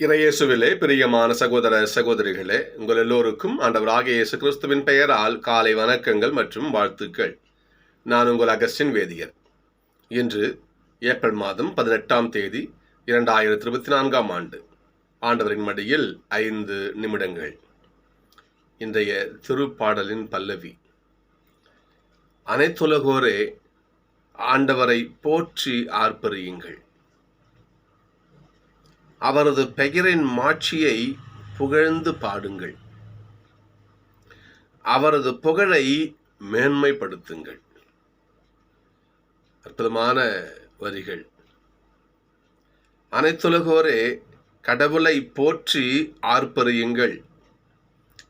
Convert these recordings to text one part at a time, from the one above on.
இறையேசுவிலே பிரியமான சகோதர சகோதரிகளே உங்கள் எல்லோருக்கும் ஆண்டவர் இயேசு கிறிஸ்துவின் பெயரால் காலை வணக்கங்கள் மற்றும் வாழ்த்துக்கள். நான் உங்கள் அகஸ்டின் வேதியர். இன்று ஏப்ரல் மாதம் பதினெட்டாம் தேதி இரண்டாயிரத்தி இருபத்தி நான்காம் ஆண்டு. ஆண்டவரின் மடியில் ஐந்து நிமிடங்கள். இன்றைய திருப்பாடலின் பல்லவி. அனைத்துலகோரே ஆண்டவரை போற்றி ஆர்ப்பரியுங்கள். அவரது பெயரின் மாட்சியை புகழ்ந்து பாடுங்கள். அவரது புகழை மேன்மைப்படுத்துங்கள். அற்புதமான வரிகள். அனைத்துலகோரே கடவுளை போற்றி ஆர்ப்பரியுங்கள்.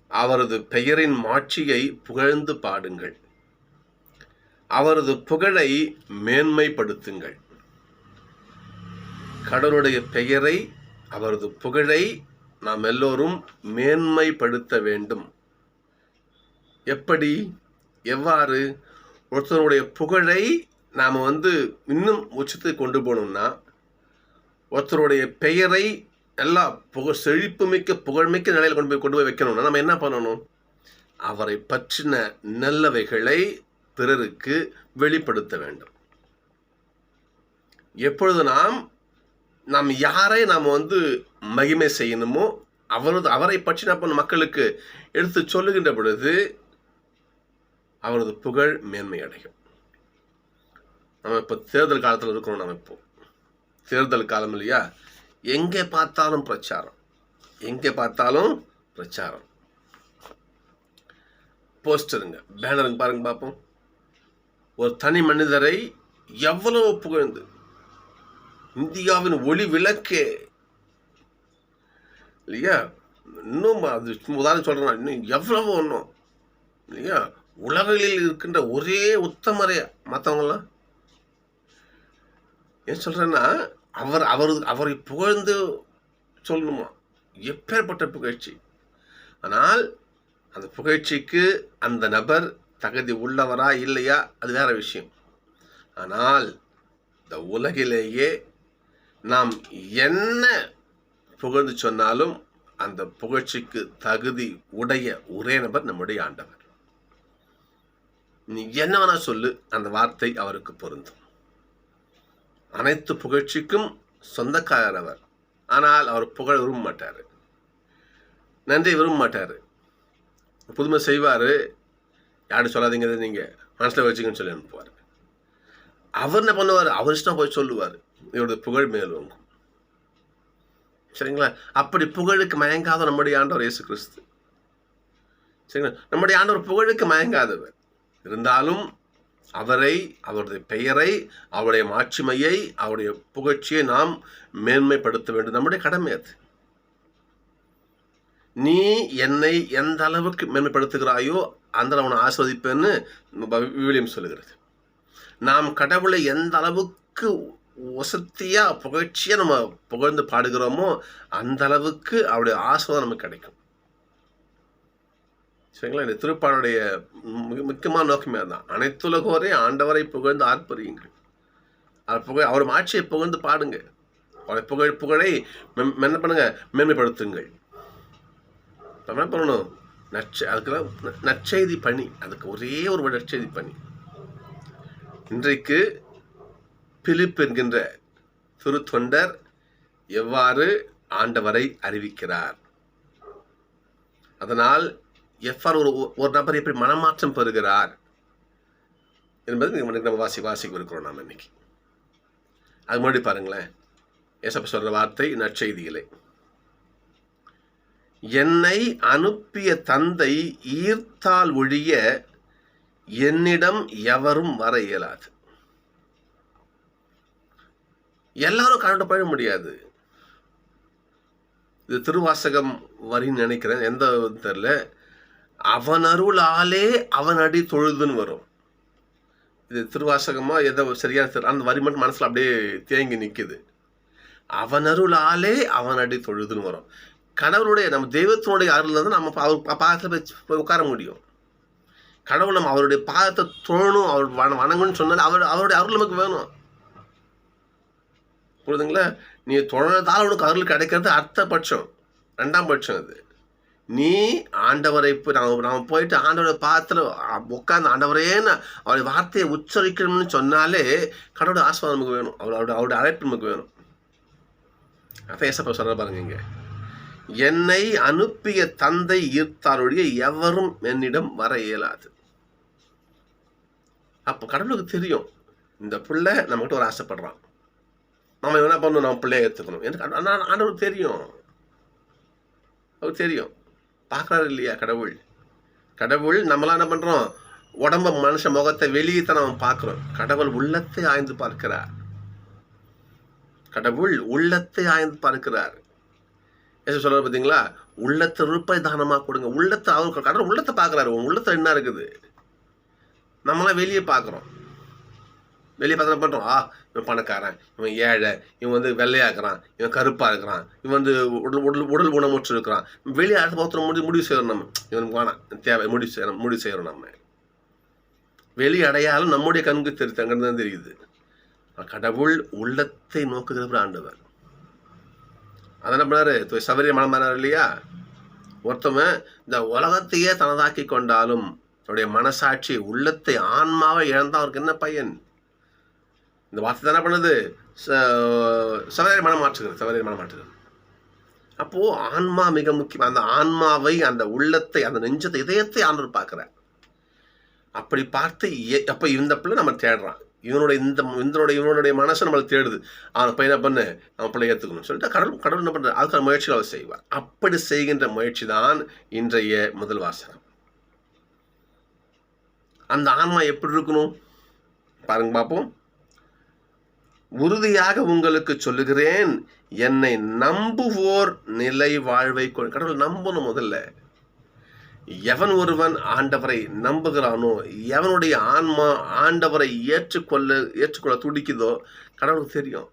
அவரது பெயரின் மாட்சியை புகழ்ந்து பாடுங்கள். அவரது புகழை மேன்மைப்படுத்துங்கள். கடவுளுடைய பெயரை அவரது புகழை நாம் எல்லோரும் மேன்மைப்படுத்த வேண்டும். எப்படி? எவ்வாறு? ஒருத்தனுடைய புகழை நாம் வந்து இன்னும் உச்சத்துக்கு கொண்டு போகணும்னா ஒருத்தருடைய பெயரை நல்லா புகழ் செழிப்புமிக்க புகழ்மிக்க நிலையில் கொண்டு போய் கொண்டு போய் வைக்கணும்னா நம்ம என்ன பண்ணணும்? அவரை பற்றின நல்லவைகளை பிறருக்கு வெளிப்படுத்த வேண்டும். எப்பொழுது நாம் நாம் யாரை நாம் வந்து மகிமை செய்யணுமோ அவரது அவரை பற்றி நம்ம மக்களுக்கு எடுத்து சொல்லுகின்ற பொழுது அவரது புகழ் மேன்மை அடையும். நம்ம இப்போ தேர்தல் காலத்தில் இருக்கிறோம் நம்ம இப்போ. தேர்தல் காலம் இல்லையா? எங்கே பார்த்தாலும் பிரச்சாரம். எங்கே பார்த்தாலும் பிரச்சாரம். போஸ்டருங்க பேனருங்க பாருங்க பார்ப்போம் ஒரு தனி மனிதரை எவ்வளவு புகழ்ந்து இந்தியாவின் ஒளி விளக்கே. இல்லையா? இன்னும் அது உதாரணம் சொல்கிறேன் இன்னும் எவ்வளவு ஒன்றும் இல்லையா? உலகில் இருக்கின்ற ஒரே உத்தமரே மற்றவங்களாம் ஏன் சொல்கிறேன்னா அவர் அவர் அவரை புகழ்ந்து சொல்லணுமா? எப்பேற்பட்ட புகழ்ச்சி? ஆனால் அந்த புகழ்ச்சிக்கு அந்த நபர் தகுதி உள்ளவரா இல்லையா? அது வேற விஷயம். ஆனால் இந்த உலகிலேயே நாம் என்ன புகழ்ந்து சொன்னாலும் அந்த புகழ்ச்சிக்கு தகுதி உடைய ஒரே நபர் நம்முடைய ஆண்டவர். நீ என்ன வேணா சொல்லு அந்த வார்த்தை அவருக்கு பொருந்தும். அனைத்து புகழ்ச்சிக்கும் சொந்தக்காரர் அவர். ஆனால் அவர் புகழ் விரும்ப மாட்டார். நன்றி விரும்ப மாட்டார். புதுமை செய்வார். யாரும் சொல்லாதீங்க நீங்கள் மனசில் வச்சுக்கன்னு சொல்லி அனுப்புவார். அவர் என்ன பண்ணுவார் அவர் இஷ்டம் போய் சொல்லுவார் இவரது புகழ் மேலோங்கும் சரிங்களா? அப்படி புகழுக்கு மயங்காத நம்முடைய ஆண்டவர் இயேசு கிறிஸ்து சரிங்களா? நம்முடைய ஆண்டவர் புகழுக்கு மயங்காதவர். இருந்தாலும் அவரை அவருடைய பெயரை அவருடைய மாட்சிமையை அவருடைய புகழ்ச்சியை நாம் மேன்மைப்படுத்த வேண்டும். நம்முடைய கடமை அது. நீ என்னை எந்த அளவுக்கு மேன்மைப்படுத்துகிறாயோ அந்த அவனை ஆஸ்வதிப்பேன்னு விவிலியம் சொல்லுகிறது. நாம் கடவுளை எந்த அளவுக்கு வசத்தியாக புகழ்ச்சியாக நம்ம புகழ்ந்து பாடுகிறோமோ அந்த அளவுக்கு அவருடைய ஆசிர்வாதம் நமக்கு கிடைக்கும். சரிங்களா? இந்த திருப்பாடுடைய முக்கியமான நோக்கமே அதுதான். அனைத்துலகோரே ஆண்டவரை புகழ்ந்து ஆர்ப்பரியுங்கள். அவர் புகழ் அவர் ஆட்சியை புகழ்ந்து பாடுங்க அவரை புகழ் புகழை என்ன பண்ணுங்க? மேன்மைப்படுத்துங்கள். என்ன பண்ணணும்? நற்செ அதுக்கெல்லாம் நற்செய்தி பணி. அதுக்கு ஒரே ஒரு நற்செய்தி பணி. இன்றைக்கு பிலிப் என்கின்ற திருத்தொண்டர் எவ்வாறு ஆண்டவரை அறிவிக்கிறார்? அதனால் எவ்வாறு ஒரு ஒரு நபர் எப்படி மனமாற்றம் பெறுகிறார் என்பது நம்ம வாசி வாசிக்க இருக்கிறோம் நாம் இன்னைக்கு. அது முன்னாடி பாருங்களேன். ஏசப்ப சொல்கிற வார்த்தை நற்செய்திகளே. என்னை அனுப்பிய தந்தை ஈர்த்தால் ஒழிய என்னிடம் எவரும் வர இயலாது. எல்லாரும் கரண்ட் போயிட முடியாது. இது திருவாசகம் வரின்னு நினைக்கிறேன். எந்த தெரில அவன் அருளாலே அவன் அடி தொழுதுன்னு வரும். இது திருவாசகமாக எதோ சரியான தெரியல. அந்த வரி மட்டும் மனசில் அப்படியே தேங்கி நிற்குது அவன் அருளாலே அவன் அடி தொழுதுன்னு வரும். கடவுளுடைய நம்ம தெய்வத்தினுடைய அருள் தான் நம்ம அவர் பாதத்தில் போய் உட்கார முடியும். கடவுள் நம்ம அவருடைய பாதத்தை தொழணும் அவர் வணங்கணும்னு சொன்னால் அவர் அவருடைய அருள் நமக்கு வேணும். புரியுதுங்களா? நீ தொடர்ந்தால் உனக்கு அருள் கிடைக்கிறது அர்த்தபட்சம். ரெண்டாம் பட்சம் அது. நீ ஆண்டவரை போய் நாம் நாம் போயிட்டு ஆண்டவரை பார்த்து உட்காந்து ஆண்டவரேன்னு அவருடைய வார்த்தையை உச்சரிக்கணும்னு சொன்னாலே கடவுளோட ஆஸ்வாதம் நமக்கு வேணும். அவரோட அவருடைய அழைப்பு நமக்கு வேணும். அதான் ஏசப்பா சொல்ற பாருங்க இங்கே. என்னை அனுப்பிய தந்தை ஈர்த்தாருடைய எவரும் என்னிடம் வர இயலாது. அப்போ கடவுளுக்கு தெரியும். இந்த பிள்ளை நம்மகிட்ட ஒரு ஆசைப்படுறான். நம்ம என்ன பண்ணணும் நம்ம பிள்ளைய ஏற்றுக்கணும் எனக்கு ஆனா- ஆண்டவருக்கு தெரியும். அவருக்கு தெரியும். பார்க்குறாரு இல்லையா கடவுள்? கடவுள் நம்மளாம் என்ன பண்ணுறோம் உடம்ப மனுஷ முகத்தை வெளியே தான் நம்ம பார்க்குறோம். கடவுள் உள்ளத்தை ஆய்ந்து பார்க்கிறார். கடவுள் உள்ளத்தை ஆய்ந்து பார்க்கிறார். ஏசு சொல்றாரு பார்த்தீங்களா உள்ளத்தை ரூபாய் தானமாக கொடுங்க. உள்ளத்தை அவர் கடவுள் உள்ளத்தை பார்க்குறாரு. உன் உள்ளத்தை என்ன இருக்குது? நம்மளாம் வெளியே பார்க்குறோம் வெளியே பார்த்து பண்ணுறோம் ஆ இவன் பணக்காரன் இவன் ஏழை இவன் வந்து வெள்ளையாக்குறான் இவன் கருப்பாக இருக்கிறான் இவன் வந்து உடல் உடல் உடல் குணமுற்று இருக்கிறான் வெளியே அடுத்த ஒருத்தர் முடி முடிவு செய்கிறோம் நம்ம. இவனுக்கு வேணாம். தேவை முடிவு செய்யணும் முடிவு செய்கிறோம் நம்ம. வெளி அடையாளம் நம்முடைய கண்கு தெரித்தங்கிறது தான் தெரியுது. கடவுள் உள்ளத்தை நோக்குகிறவர் ஆண்டவர். அதை என்ன பண்ணாரு? சவரிய சபரிய மனம் இல்லையா? ஒருத்தவன் இந்த உலகத்தையே தனதாக்கி கொண்டாலும் தன்னுடைய மனசாட்சி உள்ளத்தை ஆன்மாவை இழந்தால் அவருக்கு என்ன பையன்? இந்த வார்த்தை தானே பண்ணுது? சவரிய மனம் மாற்றுகிறது சவரிய மனம் மாற்றுகிறது. அப்போது ஆன்மா மிக முக்கியம். அந்த ஆன்மாவை அந்த உள்ளத்தை அந்த நெஞ்சத்தை இதயத்தை ஆண்டவர் பார்க்குறார். அப்படி பார்த்து எ- இந்த பிள்ளை நம்ம தேடுறான். இவனுடைய இந்த இந்தனுடைய இவனுடைய மனசை நம்மளை தேடுது. அவன் பையனை பண்ணு? அவன் பிள்ளை ஏற்றுக்கணும் சொல்லிட்டு கடவுள் கடவுள் என்ன பண்றாரு? அதுக்கான முயற்சிகள் அவர் செய்வார். அப்படி செய்கின்ற முயற்சி தான் இன்றைய முதல் வாசகம். அந்த ஆன்மா எப்படி இருக்கணும்? பாருங்க பார்ப்போம் உறுதியாக உங்களுக்கு சொல்லுகிறேன் என்னை நம்புவோர் நிலை வாழ்வை கொ- கடவுள் நம்பணும் முதல்ல. எவன் ஒருவன் ஆண்டவரை நம்புகிறானோ எவனுடைய ஆன்மா ஆண்டவரை ஏற்றுக்கொள்ள ஏற்றுக்கொள்ள துடிக்குதோ கடவுளுக்கு தெரியும்.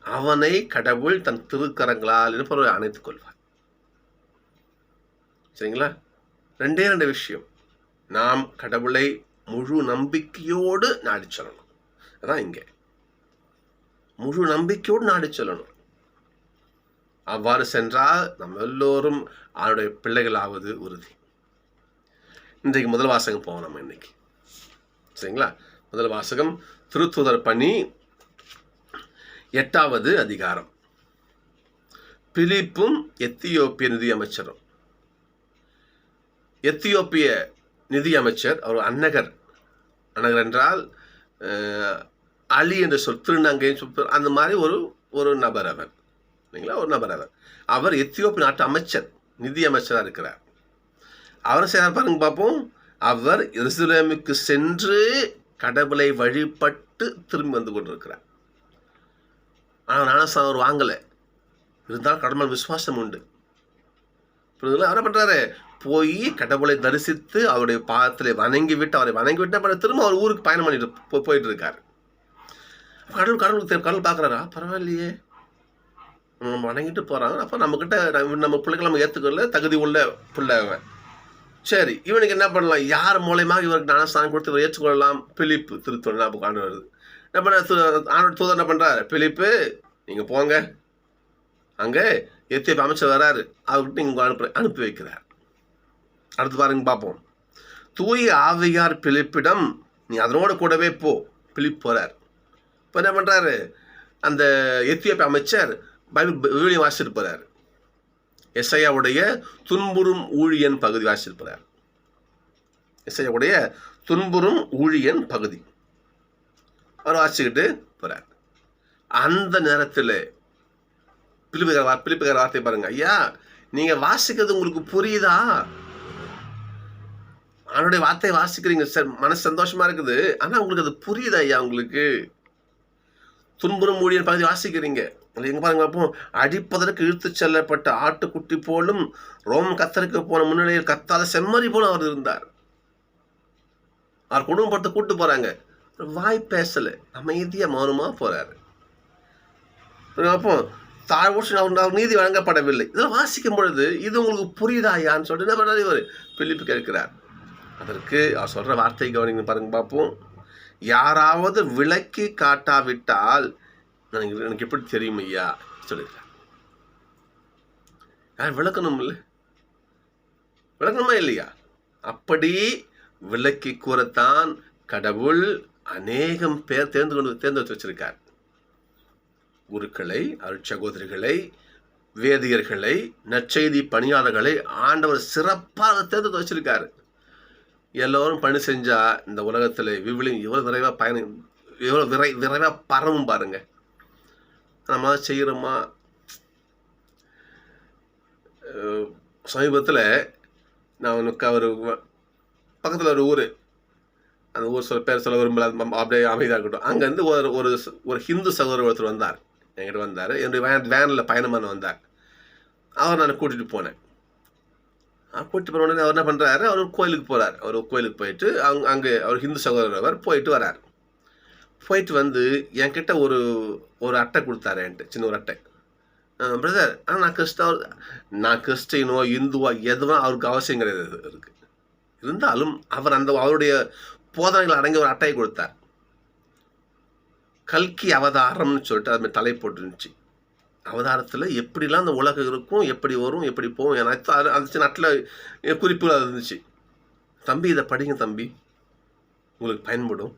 அவனை கடவுள் தன் திருக்கரங்களால் இருப்பவரை அணைத்துக் கொள்வார். சரிங்களா? ரெண்டே ரெண்டு விஷயம். நாம் கடவுளை முழு நம்பிக்கையோடு நாடி செல்லணும். அதான் இங்கே. முழு நம்பிக்கையோடு நாடி செல்லணும். அவ்வாறு சென்றால் நம்ம எல்லோரும் அவருடைய பிள்ளைகளாவது உறுதி. இன்றைக்கு முதல் வாசகம் போவோம் நம்ம இன்னைக்கு. சரிங்களா? முதல் வாசகம் திருத்துதர் பணி எட்டாவது அதிகாரம். பிலிப்பும் எத்தியோப்பிய நிதியமைச்சரும். எத்தியோப்பிய நிதியமைச்சர் அவர் அன்னகர். அன்னகர் என்றால் அலி என்ற சொல் திருநங்கைன்னு சொல் அந்த மாதிரி ஒரு ஒரு நபர் அவர். இல்லைங்களா? ஒரு நபர் அவர். அவர் எத்தியோப்பிய நாட்டு அமைச்சர் நிதி அமைச்சராக இருக்கிறார். அவர் செய்கிறார் பாருங்க பார்ப்போம் அவர் எருசலேமுக்கு சென்று கடவுளை வழிபட்டு திரும்பி வந்து கொண்டிருக்கிறார். ஆனால் ஞானஸ்தானம் அவர் வாங்கலை. இருந்தாலும் கடவுள் விசுவாசம் உண்டு. புரியுதுங்களா அவர் என்ன பண்ணுறாரு போய் கடவுளை தரிசித்து அவருடைய பாதத்தில் வணங்கி விட்டு அவரை வணங்கி விட்டு அப்புறம் திரும்ப அவர் ஊருக்கு பயணம் பண்ணிட்டு போ- போயிட்டு இருக்காரு கடவுள் கடவுளுக்கு கடவுள் பார்க்குறாரா? பரவாயில்லையே. நம்ம வணங்கிட்டு போகிறாங்க அப்போ நம்மக்கிட்ட நம்ம நம்ம பிள்ளைகளை நம்ம ஏற்றுக்கல தகுதி உள்ள பிள்ளை சரி இவனுக்கு என்ன பண்ணலாம்? யார் மூலயமாக இவருக்கு ஞானஸ்தானம் கொடுத்து இவர் ஏற்றுக்கொள்ளலாம்? பிலிப்பு திருத்தொழில் ஞாபகம் ஆண்டு வருது. என்ன பண்ண ஆண்டு தூதர் என்ன பண்ணுறாரு பிலிப்பு நீங்கள் போங்க. அங்கே எத்தியோப்பிய அமைச்சர் வராரு. அவர்கிட்ட இங்கே அனுப்பி அனுப்பி வைக்கிறார். அடுத்து பாருங்க பார்ப்போம். தூய ஆவியார் பிலிப்பிடம் நீ அதனோட கூடவே போ பிலிப் போகிறார் இப்போ என்ன பண்ணுறாரு அந்த எத்தியோப்பிய அமைச்சர் பைபிள் விவிலியம் வாசிட்டு போகிறார் எஸ்ஐயாவுடைய துன்புறும் ஊழியன் பகுதி வாசிட்டு போகிறார் எஸ்ஐயாவுடைய துன்புறும் ஊழியன் பகுதி. அவர் வாசிச்சுக்கிட்டு போகிறார் அந்த நேரத்தில் பிலிப்புகிற வா வார்த்தை பாருங்க. ஐயா நீங்க வாசிக்கிறது உங்களுக்கு புரியுதா? அவனுடைய வார்த்தையை வாசிக்கிறீங்க சார். மனசு சந்தோஷமா இருக்குது. ஆனா உங்களுக்கு அது புரியுதா ஐயா உங்களுக்கு? துன்புறும் ஊழியர் பகுதி வாசிக்கிறீங்க. அது எங்க பாருங்க அப்போ அடிப்பதற்கு இழுத்துச் செல்லப்பட்ட ஆட்டுக்குட்டி போலும் ரோம் கத்தருக்கு போன முன்னிலையில் கத்தாத செம்மறி போலும் அவர் இருந்தார். அவர் குடும்பத்தை கூட்டு போறாங்க. வாய் பேசலை. அமைதியாக மௌனமாக போறாரு. அப்போ தாழ்வுற்று அவர் அவர் நீதி வழங்கப்படவில்லை. இதெல்லாம் வாசிக்கும் பொழுது இது உங்களுக்கு புரியுதாயான்னு சொல்லிட்டு என்ன பண்ணாரு இவர் பிலிப்பு கேட்கிறார். அதற்கு அவர் சொல்கிற வார்த்தை கவனிங்க பாருங்க பார்ப்போம். யாராவது விளக்கி காட்டாவிட்டால் எனக்கு எனக்கு எப்படி தெரியும் ஐயா? சொல்லியிருக்கார் யார் விளக்கணும் இல்லை? விளக்கணுமா இல்லையா? அப்படி விளக்கி கூறத்தான் கடவுள் அநேகம் பேர் தேர்ந்து கொண்டு தேர்ந்தெடுத்து வச்சிருக்கார். குருக்களை அருட்சகோதரிகளை வேதியர்களை நற்செய்தி பணியாளர்களை ஆண்டவர் சிறப்பாக தேர்ந்து வச்சிருக்காரு. எல்லோரும் பணி செஞ்சால் இந்த உலகத்தில் விவிலியம் எவ்வளோ விரைவாக பயணம் எவ்வளோ விரை விரைவாக பரவும் பாருங்க. நம்ம செய்கிறோமா சமீபத்தில் நான் உனக்கு ஒரு பக்கத்தில் ஒரு ஊர். அந்த ஊர் சொல்ல பேர் சொல்ல விரும்பல அப்படியே அமைதியாக இருக்கட்டும். அங்கேருந்து ஒரு ஒரு ஒரு ஹிந்து சகோதரர் ஒருத்தர் வந்தார். என்கிட்ட வந்தார். என்னுடைய வேன் வேனில் பயணமான வந்தார். அவர் நான் கூட்டிகிட்டு போனேன். கூட்டிட்டு போன உடனே அவர் என்ன பண்ணுறாரு அவர் ஒரு கோயிலுக்கு போகிறார் அவர் கோயிலுக்கு போயிட்டு அங்க அங்கே அவர் ஹிந்து சகோதரர் அவர் போயிட்டு வரார். போயிட்டு வந்து என்கிட்ட ஒரு ஒரு அட்டை கொடுத்தாரு என்கிட்ட சின்ன ஒரு அட்டை. பிரதர் ஆனால் நான் கிறிஸ்தவ நான் கிறிஸ்டினோ இந்துவோ எதுவும் அவருக்கு அவசியம் கிடையாது இருக்குது இருந்தாலும் அவர் அந்த அவருடைய போதனைகள் அடங்கிய ஒரு அட்டையை கொடுத்தார். கல்கி அவதாரம்னு சொல்லிட்டு அது மாதிரி தலை போட்டுருந்துச்சு. அவதாரத்தில் எப்படிலாம் அந்த உலகம் இருக்கும் எப்படி வரும் எப்படி போகும் ஏன்னா அது அந்த சின்ன குறிப்புகள் இருந்துச்சு. தம்பி இதை படிங்க தம்பி. உங்களுக்கு பயன்படும்.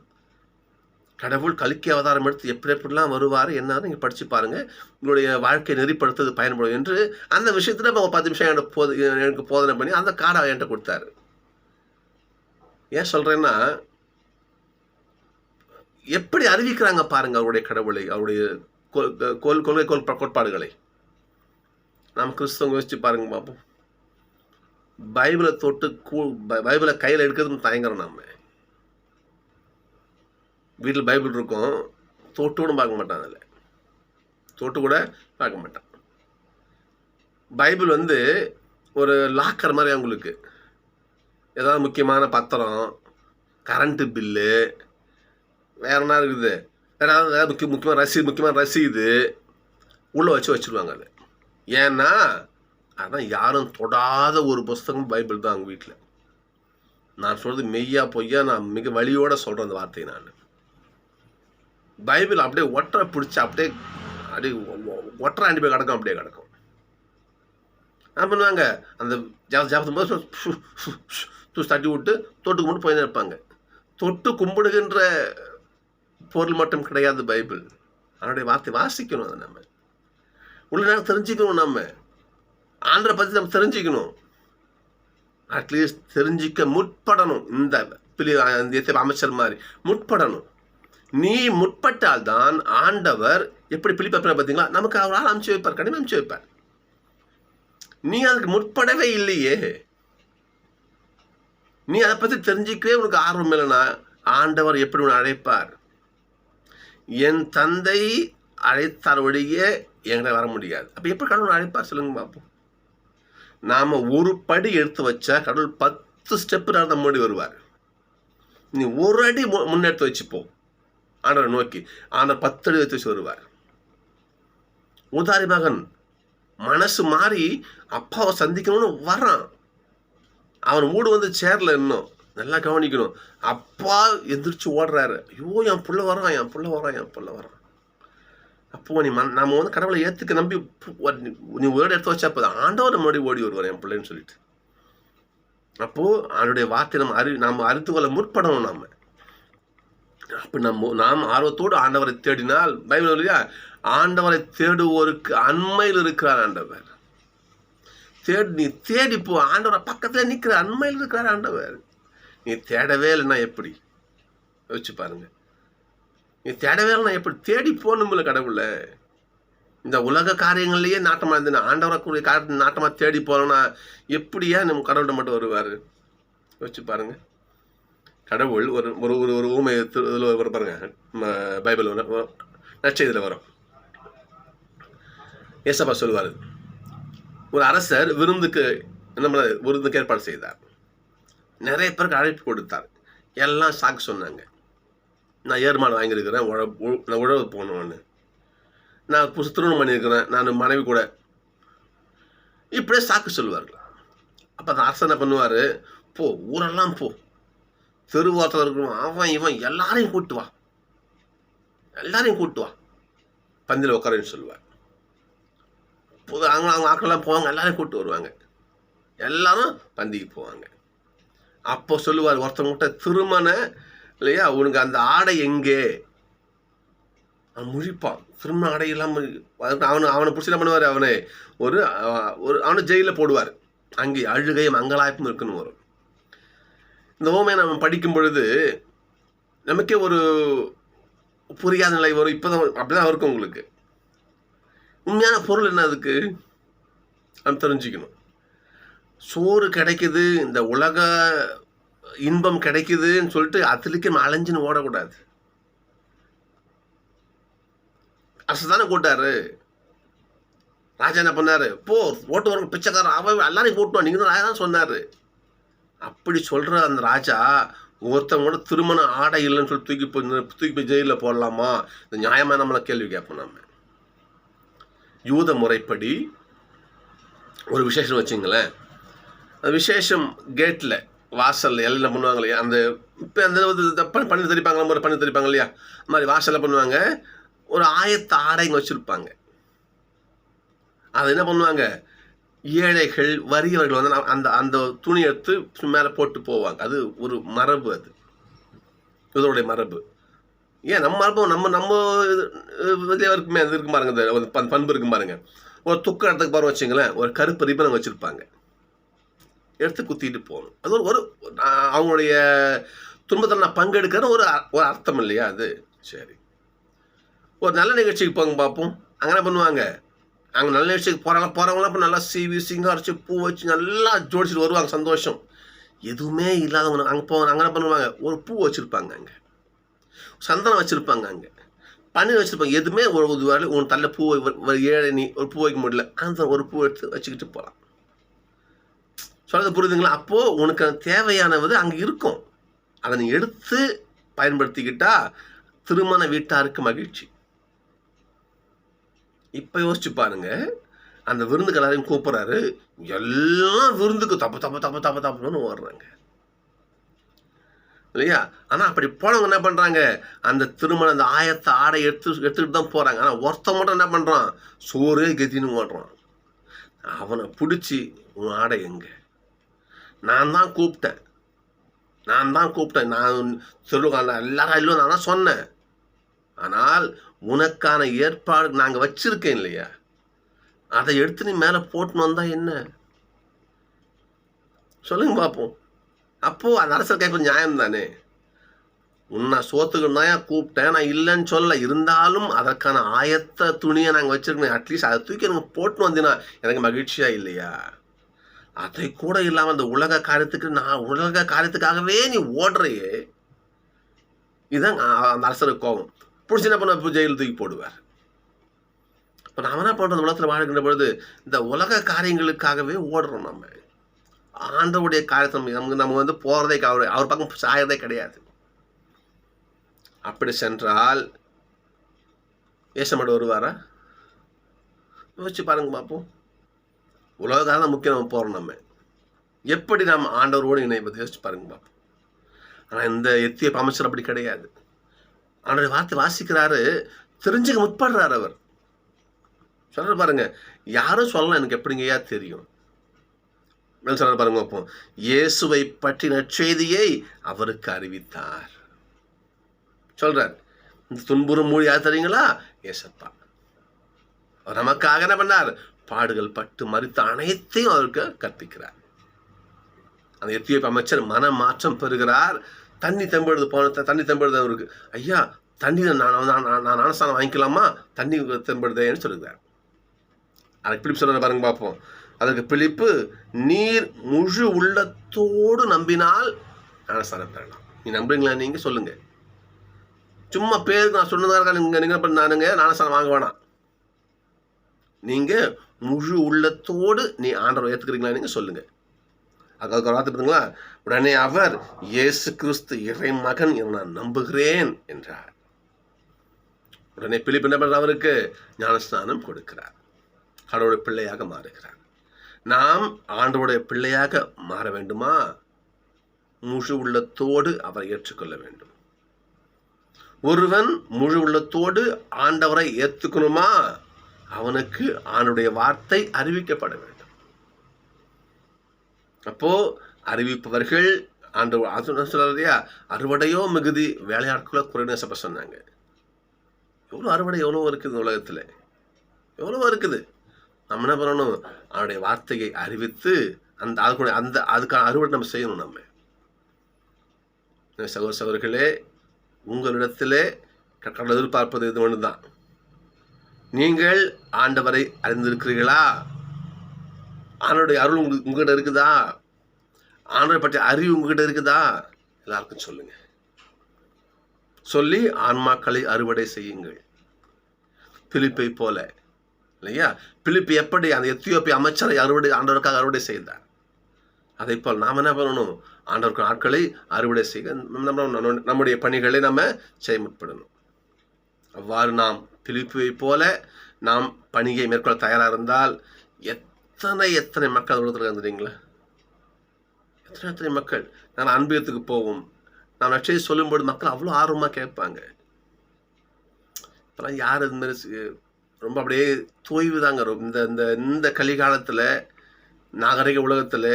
கடவுள் கல்கி அவதாரம் எடுத்து எப்படி எப்படிலாம் வருவார் என்ன நீங்கள் படித்து பாருங்கள் உங்களுடைய வாழ்க்கையை நெறிப்படுத்துறது பயன்படும் என்று அந்த விஷயத்தில் அவங்க ஒரு பத்து நிமிஷம் என்கிட்ட போது எனக்கு போதனை பண்ணி அந்த கார்டை என்கிட்ட கொடுத்தாரு. ஏன் சொல்கிறேன்னா எப்படி அறிவிக்கிறாங்க பாருங்க அவருடைய கடவுளை அவருடைய கோல் கொள்கை கோல் கோட்பாடுகளை. நாம் கிறிஸ்தவங்க யோசிச்சு பாருங்க பார்ப்போம் பைபிளை தொட்டு கூ பைபிளை கையில் எடுக்கிறதுன்னு தயங்குறோம் நம்ம வீட்டில் பைபிள் இருக்கும் தொட்டு கூட பார்க்க மாட்டான் அதில். தொட்டு கூட பார்க்க மாட்டான். பைபிள் வந்து ஒரு லாக்கர் மாதிரி அவங்களுக்கு. ஏதாவது முக்கியமான பத்திரம் கரண்ட்டு பில்லு வேற என்ன இருக்குது? வேற ஏதாவது ஏதாவது முக்கிய முக்கியமாக ரசீது முக்கியமான ரசீது உள்ளே வச்சு வச்சுருவாங்க அது. ஏன்னா அதான் யாரும் தொடாத ஒரு புஸ்தகம் பைபிள் தான் அவங்க வீட்டில் நான் சொல்கிறது மெய்யா பொய்யா நான் மிக வழியோட சொல்கிறேன் அந்த வார்த்தையை நான். பைபிள் அப்படியே ஒற்றை பிடிச்சி அப்படியே அப்படியே ஒற்றை ஆண்டி போய் கிடக்கும் அப்படியே கிடக்கும். என்ன பண்ணுவாங்க? அந்த ஜாப ஜாபத்தும் போது தட்டி விட்டு தொட்டு கும்பிட்டு போய் இருப்பாங்க. தொட்டு கும்பிடுகின்ற பொருள் மட்டும் கிடையாது பைபிள். அதனுடைய வார்த்தை வாசிக்கணும் அதை நம்ம. உள்ள நேரம் தெரிஞ்சுக்கணும் நம்ம. ஆண்டரை பற்றி நம்ம தெரிஞ்சுக்கணும். அட்லீஸ்ட் தெரிஞ்சிக்க முற்படணும். இந்த பிள்ளை அமைச்சர் மாதிரி முற்படணும். நீ முற்பட்டால்தான் ஆண்டவர் எப்படி பிலிப்பை பார்த்தீங்களா? நமக்கு அவர் ஆள் அனுப்பிச்சு வைப்பார் கடிமை அனுப்பிச்சு வைப்பார். நீ அதுக்கு முற்படவே இல்லையே. நீ அதை பற்றி தெரிஞ்சிக்கவே உனக்கு ஆர்வம் இல்லைன்னா ஆண்டவர் எப்படி உன்னை அழைப்பார்? என் தந்தை அழைத்தார் எங்களை வர முடியாது. அப்போ எப்படி கடவுள் அழைப்பார் சொல்லுங்க பார்ப்போம். நாம் ஒரு படி எடுத்து வச்சா கடவுள் பத்து ஸ்டெப்பு நடந்த முன்னாடி வருவார். நீ ஒரு அடி மு- முன்னெடுத்து வச்சுப்போ ஆண்டவரை நோக்கி. ஆண்டவர் பத்து அடி எடுத்து வச்சு வருவார். உதாரி மகன் மனசு மாறி அப்பாவை சந்திக்கணும்னு வரான் அவன் வீடு வந்து சேரல இன்னும் நல்லா கவனிக்கணும். அப்பா எந்திரிச்சு ஓடுறாரு. ஐயோ என் புள்ள வரான் என் புள்ள வரான் என் புள்ள வரான் அப்போ நீ மன் நம்ம வந்து கடவுளை ஏற்றுக்க நம்பி நீ- நீ எடுத்து வச்சா அப்போ ஆண்டவர் நம்மளோட ஓடி வருவார் என் பிள்ளைன்னு சொல்லிட்டு. அப்போது அவனுடைய வார்த்தை நம்ம அறி நாம் அறிந்து கொள்ள முற்படணும் நாம். அப்போ நம்ம நாம் ஆர்வத்தோடு ஆண்டவரை தேடினால் பைபிள் இல்லையா ஆண்டவரை தேடுவோருக்கு அண்மையில் இருக்கிறார் ஆண்டவர். தேடி நீ தேடி போ. ஆண்டவரை பக்கத்தில் நிற்கிற அண்மையில் இருக்கிறார் ஆண்டவர். நீ தேடவே இல்லைன்னா எப்படி? யோசிச்சு பாருங்க. நீ தேடவே இல்லைன்னா எப்படி? தேடி போகணும்ல கடவுளை. இந்த உலக காரியங்கள்லேயே நாட்டமாக இருந்தது ஆண்டவரக்கூடிய காரியத்தை நாட்டமாக தேடி போனோம்னா எப்படியா நம்ம கடவுள்கிட்ட மட்டும் வருவார்? யோசிச்சு பாருங்க. கடவுள் ஒரு ஒரு ஒரு ஒரு ஊமை இதில் வரும் பாருங்க. நம்ம பைபிள் வரும். நற்செய்தியில் வரும். ஏசப்பா சொல்லுவார் ஒரு அரசர் விருந்துக்கு என்ன பண்ண விருந்துக்கு ஏற்பாடு செய்தார். நிறைய பேருக்கு அழைப்பு கொடுத்தார். எல்லாம் சாக்கு சொன்னாங்க. நான் ஏர்மாடு வாங்கியிருக்கிறேன். உழ நான் உழவு போகணும்னு. நான் புதுசு திருமணம் பண்ணியிருக்கிறேன். நான் மனைவி கூட. இப்படியே சாக்கு சொல்லுவார்கள். அப்போ அந்த அரசு என்ன பண்ணுவார்? போ ஊரெல்லாம் போ. தெருவாரத்தில் இருக்கணும். அவன் இவன் எல்லாரையும் கூட்டு வா. எல்லாரையும் கூட்டு வா. பந்தியில் உட்காருன்னு சொல்லுவார். புது அவங்க அவங்க ஆட்கள்லாம் போவாங்க. எல்லாரையும் கூப்பிட்டு வருவாங்க. எல்லாரும் பந்திக்கு போவாங்க. அப்போ சொல்லுவார் ஒருத்தவங்கிட்ட திருமண இல்லையா? உனக்கு அந்த ஆடை எங்கே? அவன் முழிப்பான். திருமண ஆடை இல்லாமல் அவனை அவனை பிடிச்சி என்ன பண்ணுவார்? அவனை ஒரு ஒரு அவனை ஜெயிலில் போடுவார். அங்கே அழுகையும் அங்கலாய்ப்பும் இருக்குன்னு வரும். இந்த ஓமையை நம்ம படிக்கும் பொழுது நமக்கே ஒரு புரியாத நிலை வரும். இப்போ தான் அப்படி தான் இருக்கும் உங்களுக்கு. உண்மையான பொருள் என்ன அதுக்கு? நம்ம தெரிஞ்சுக்கணும். சோறு கிடைக்குது இந்த உலக இன்பம் கிடைக்குதுன்னு சொல்லிட்டு அதுலேக்கு அலைஞ்சுன்னு ஓடக்கூடாது. அரசு தானே கூட்டாரு ராஜா என்ன பண்ணார்? போ ஓட்டு வர பிச்சைக்காரன் அவன் எல்லாரையும் கூட்டுவான் நீங்கள் ராஜா தான் சொன்னார். அப்படி சொல்கிற அந்த ராஜா ஒருத்தவங்க கூட திருமண ஆடை இல்லைன்னு சொல்லி தூக்கி போய் தூக்கி போய் ஜெயிலில் போடலாமா? இந்த நியாயமாக நம்மளை கேள்வி கேட்போம் நம்ம யூத முறைப்படி ஒரு விசேஷம் வச்சுங்களேன். விசேஷம் கேட்டில் வாசலில் எல்லாம் என்ன பண்ணுவாங்க இல்லையா அந்த இப்போ அந்த இது பண்ணி பண்ணி தெரிப்பாங்க முறை பண்ணி தெரிப்பாங்க இல்லையா? அந்த மாதிரி வாசலில் பண்ணுவாங்க. ஒரு ஆயத்த ஆடைங்க வச்சுருப்பாங்க. அது என்ன பண்ணுவாங்க? ஏழைகள் வறியவர்கள் வந்து அந்த அந்த துணி எடுத்து மேலே போட்டு போவாங்க. அது ஒரு மரபு அது. இதோடைய மரபு. ஏன்? நம்ம மரபு நம்ம நம்ம இதில் இருக்குமே அது இருக்கு பாருங்க இந்த பண்பு இருக்கும் பாருங்க. ஒரு துக்க இடத்துக்கு பாருங்க வச்சுங்களேன் ஒரு கருப்பு ரிப்பன் வச்சுருப்பாங்க. எடுத்து குத்திட்டு போகணும். அது ஒரு ஒரு அவங்களுடைய துன்பத்தில் நான் பங்கெடுக்கிறேன்னு ஒரு அ- ஒரு அர்த்தம் இல்லையா அது? சரி. ஒரு நல்ல நிகழ்ச்சிக்கு போங்க பார்ப்போம் அங்கே என்ன பண்ணுவாங்க? அங்கே நல்ல நிகழ்ச்சிக்கு போகிறாங்க போகிறவங்களாம் இப்போ நல்லா சீவி சிங்காரிச்சு பூ வச்சு நல்லா ஜோடிச்சிட்டு வருவாங்க சந்தோஷம். எதுவுமே இல்லாதவங்க அங்கே போவாங்க அங்கே என்ன பண்ணுவாங்க? ஒரு பூ வச்சுருப்பாங்க அங்கே. சந்தனம் வச்சுருப்பாங்க அங்கே. பண்ணி வச்சுருப்பாங்க. எதுவுமே ஒரு ஒரு வேலை உன் தள்ள பூ ஒரு ஏழை நீ ஒரு பூ வைக்க முடியல. அந்த ஒரு பூ எடுத்து வச்சுக்கிட்டு போகலாம் சொல்கிறது புரியுதுங்களா? அப்போது உனக்கு அது தேவையானது அங்கே இருக்கும். அதை நீ எடுத்து பயன்படுத்திக்கிட்டா திருமண வீட்டாருக்கு மகிழ்ச்சி. இப்போ யோசிச்சு பாருங்க. அந்த விருந்துக்கு எல்லாரையும் கூப்பிட்றாரு. எல்லாம் விருந்துக்கு தப்பு தப்பு தப்பு தப்பு தப்புன்னு ஓடுறாங்க. இல்லையா? ஆனால் அப்படி போனவங்க என்ன பண்ணுறாங்க அந்த திருமணம் அந்த ஆயத்தை ஆடை எடுத்து எடுத்துக்கிட்டு தான் போகிறாங்க ஆனால் ஒருத்த மட்டும் என்ன பண்ணுறான் சோறே கத்தின்னு ஓடுறான். அவனை பிடிச்சி உன் ஆடை எங்கே? நான் தான் கூப்பிட்டேன். நான் தான் கூப்பிட்டேன் நான் சொல்லுவாங்க எல்லாரும் இல்லை நான் தான் சொன்னேன். ஆனால் உனக்கான ஏற்பாடு நாங்கள் வச்சுருக்கேன் இல்லையா? அதை எடுத்து நீ மேலே போட்டுன்னு வந்தால் என்ன? சொல்லுங்க பார்ப்போம் அப்போது அந்த அரசர் கேட்க நியாயம் தானே உன்னை சோத்துக்கு தான் கூப்பிட்டேன். நான் இல்லைன்னு சொல்ல இருந்தாலும் அதற்கான ஆயத்த துணியை நாங்கள் வச்சுருக்கோம். அட்லீஸ்ட் அதை தூக்கி எனக்கு போட்டுன்னு வந்தீங்கன்னா எனக்கு மகிழ்ச்சியாக இல்லையா? அதை கூட இல்லாமல் அந்த உலக காரியத்துக்கு நான் உலக காரியத்துக்காகவே நீ ஓடுறையே. இதுதான் அந்த அரசருக்கு கோபம். பிடிச்சி என்ன பண்ண ஜெயில் தூக்கி போடுவார். இப்போ நாம என்ன பண்ணுறது உலகத்தில் வாழ்கின்ற பொழுது இந்த உலக காரியங்களுக்காகவே ஓடுறோம் நம்ம. ஆண்டவுடைய காரியத்தை நம்ம நமக்கு நம்ம வந்து போகிறதே அவர் அவர் பக்கம் சாயறதே கிடையாது. அப்படி சென்றால் ஏசமாடு வருவாரா? யோசிச்சு பாருங்க பார்ப்போம் உலகக்காக தான் முக்கியம் நம்ம போகிறோம் நம்ம. எப்படி நாம் ஆண்டவரோடு இணைப்பது யோசிச்சு பாருங்க பார்ப்போம் ஆனால் இந்த எத்திய அமைச்சர் அப்படி கிடையாது. அவனுடைய வார்த்தை வாசிக்கிறாரு தெரிஞ்சுக்க முற்படுறார் அவர். சொல்கிற பாருங்க யாரும் சொல்லலாம் எனக்கு எப்படிங்கய்யா தெரியும். சொல்கிற பாருங்க அப்போ இயேசுவை பற்றி நற்செய்தியை அவருக்கு அறிவித்தார். சொல்கிறார் இந்த துன்புறும் மொழி யார் தெரியுங்களா ஏசப்பா. அவர் நமக்காக என்ன பண்ணார்? பாடுகள் பட்டு மறித்த அனைத்தையும் அவருக்கு கற்பிக்கிறார். அந்த எத்தியோப்பிய அமைச்சர் மன மாற்றம் பெறுகிறார். தண்ணி தெம்பெடுது போன தண்ணி தெம்பெடுது அவருக்கு. ஐயா தண்ணி நான் நான் நான் வாங்கிக்கலாமா? தண்ணி தெம்பெடுதேன்னு சொல்லுகிறார். அதுக்கு பிலிப் சொல்ற பாருங்க பார்ப்போம். அதற்கு பிலிப்பு நீர் முழு உள்ளத்தோடு நம்பினால் அனுசாரம் பெறலாம். நீ நம்புறீங்களா நீங்க? சொல்லுங்க. சும்மா பேருக்கு நான் சொன்னதாக இருக்கானுங்க என்ன பண்ணுங்க நானுங்க வாங்க வேணாம். நீங்கள் முழு உள்ளத்தோடு நீ ஆண்டவரை ஏற்றுக்கிறீங்களா நீங்கள் சொல்லுங்க. அதுக்கு ஒரு வார்த்தை பார்த்தீங்களா உடனே அவர் இயேசு கிறிஸ்து இறை மகன் என நான் நம்புகிறேன் என்றார். உடனே பிலிப்பு என்ன பண்ணுற அவருக்கு? ஞானஸ்நானம் கொடுக்கிறார். கடவுளுடைய பிள்ளையாக மாறுகிறார். நாம் ஆண்டவருடைய பிள்ளையாக மாற வேண்டுமா? முழு உள்ளத்தோடு அவரை ஏற்றுக்கொள்ள வேண்டும். ஒருவன் முழு உள்ளத்தோடு ஆண்டவரை ஏற்றுக்கணுமா அவனுக்கு அவனுடைய வார்த்தை அறிவிக்கப்பட வேண்டும். அப்போ அறிவிப்பவர்கள் ஆண்டு அது சொல்லையா அறுவடையோ மிகுதி வேலையாட்களோ குறைந்த சப்ப சொன்னாங்க. எவ்வளோ அறுவடை எவ்வளோ இருக்குது இந்த உலகத்தில்? எவ்வளோ இருக்குது? நம்ம என்ன பண்ணணும்? அவனுடைய வார்த்தையை அறிவித்து அந்த அதுக்குடைய அந்த அதுக்கான அறுவடை நம்ம செய்யணும் நம்ம. சகோதர சகோதரர்களே உங்களிடத்திலே கடவுள் எதிர்பார்ப்பது இது ஒன்று தான் நீங்கள் ஆண்டவரை அறிந்திருக்கிறீர்களா? ஆண்டவருடைய அருள் உங்களுக்கு உங்ககிட்ட இருக்குதா? ஆண்டவரை பற்றிய அறிவு உங்ககிட்ட இருக்குதா? எல்லாருக்கும் சொல்லுங்க. சொல்லி ஆன்மாக்களை அறுவடை செய்யுங்கள். பிலிப்பை போல இல்லையா? பிலிப்பு எப்படி அந்த எத்தியோப்பிய அமைச்சரை அறுவடை ஆண்டவருக்காக அறுவடை செய்தார்? அதை போல் நாம் என்ன பண்ணணும்? ஆண்டவருக்கு ஆட்களை அறுவடை செய்ய நம்ம நம்முடைய பணிகளை நம்ம செய்ய முற்படணும் அவ்வாறு நாம் பிலிப்புவை போல நாம் பணியை மேற்கொள்ள தயாராக இருந்தால் எத்தனை எத்தனை மக்கள் உலகத்தில் இருந்துறீங்களா எத்தனை எத்தனை மக்கள்? நான் அன்பியத்துக்கு போவோம் நான் நச்சை சொல்லும்போது மக்கள் அவ்வளோ ஆர்வமாக கேட்பாங்க. இப்போலாம் யார் இது மாதிரி ரொம்ப அப்படியே தோய்வு தாங்க. இந்த இந்த இந்த கலிகாலத்தில் நாகரிக உலகத்தில்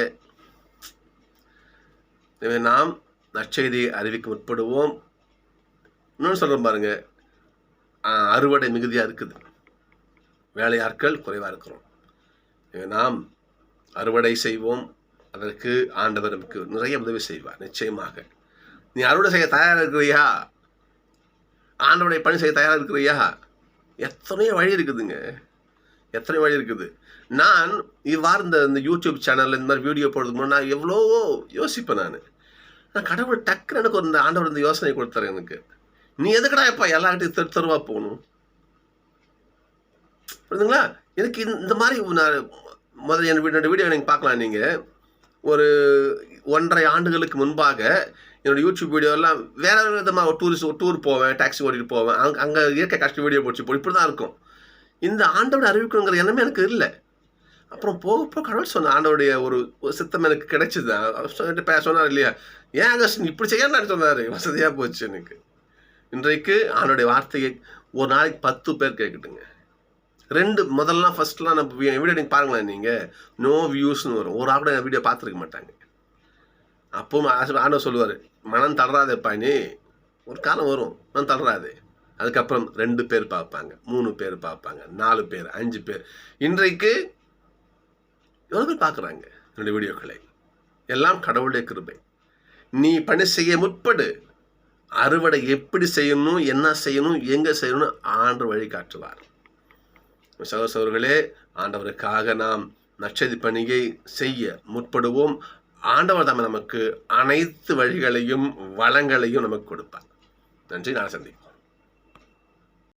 எனவே நாம் நற்செய்தியை அறிவிக்க முற்படுவோம். இன்னொன்று சொல்கிறேன் பாருங்கள் அறுவடை மிகுதியாக இருக்குது. வேலையாட்கள் குறைவாக இருக்கிறோம். நாம் அறுவடை செய்வோம். அதற்கு ஆண்டவர் நமக்கு நிறைய உதவி செய்வார் நிச்சயமாக. நீ அறுவடை செய்ய தயாராக இருக்கிறியா? ஆண்டவனை பணி செய்ய தயாராக இருக்கிறியா? எத்தனையோ வழி இருக்குதுங்க. எத்தனை வழி இருக்குது? நான் இவ்வாறு இந்த இந்த யூடியூப் சேனலில் இந்த மாதிரி வீடியோ போடுறதுக்கு முன்னாடி நான் எவ்வளவோ யோசிப்பேன் நான். நான் கடவுள் டக்குன்னு எனக்கு ஒரு இந்த ஆண்டவர் இந்த யோசனை கொடுத்தாரு எனக்கு. நீ எதுக்கடா எப்பா எல்லார்கிட்டையும் தெரு தெருவா போகணும்? புரியுதுங்களா எனக்கு இந்த- மாதிரி நான் முதல்ல என் வீடு வீடியோ நீங்கள் பார்க்கலாம் நீங்கள் ஒரு ஒன்றரை ஆண்டுகளுக்கு முன்பாக என்னோட யூடியூப் வீடியோ எல்லாம் வேறு விதமாக ஒரு டூரிஸ்ட் ஒரு டூர் போவேன் டாக்ஸி ஓட்டிகிட்டு போவேன். அங்கே அங்கே இயற்கை கஷ்ட வீடியோ போச்சு போய் இப்படி தான் இருக்கும். இந்த ஆண்டோட அறிவிக்கணுங்கிற எண்ணமே எனக்கு இல்லை. அப்புறம் போக போக கடவுள் சொன்ன ஆண்டோடைய ஒரு ஒரு சித்தம் எனக்கு கிடைச்சிது? அவர் பே சொன்னார் இல்லையா? ஏன் அகஸ்டின் இப்படி செய்யணும்னு சொன்னார். வசதியாக போச்சு எனக்கு. இன்றைக்கு அவனுடைய வார்த்தையை ஒரு நாளைக்கு பத்து பேர் கேட்கட்டுங்க. ரெண்டு முதல்லாம் ஃபஸ்ட்லாம் நம்ம வீடியோ நீங்கள் பாருங்களேன் நீங்கள் நோ வியூஸ்னு வரும். ஒரு ஆள் கூட வீடியோ பார்த்துருக்க மாட்டாங்க. அப்பவும் ஆண்டவர் சொல்லுவார் மனம் தளராதேப்பா நீ ஒரு காலம் வரும் மனம் தளராது. அதுக்கப்புறம் ரெண்டு பேர் பார்ப்பாங்க மூணு பேர் பார்ப்பாங்க நாலு பேர் அஞ்சு பேர். இன்றைக்கு எவ்வளோ பேர் பார்க்குறாங்க என்னுடைய வீடியோக்களை? எல்லாம் கடவுளுடைய கிருபை. நீ பணி செய்ய முற்படு. அறுவடை எப்படி செய்யணும் என்ன செய்யணும் எங்கே செய்யணும் ஆண்டு வழி காட்டுவார். சகோசவர்களே ஆண்டவருக்காக நாம் நட்சதி பணியை செய்ய முற்படுவோம். ஆண்டவர் தம்மை நமக்கு அனைத்து வழிகளையும் வளங்களையும் நமக்கு கொடுப்பார். நன்றி நான் சந்திப்போம்.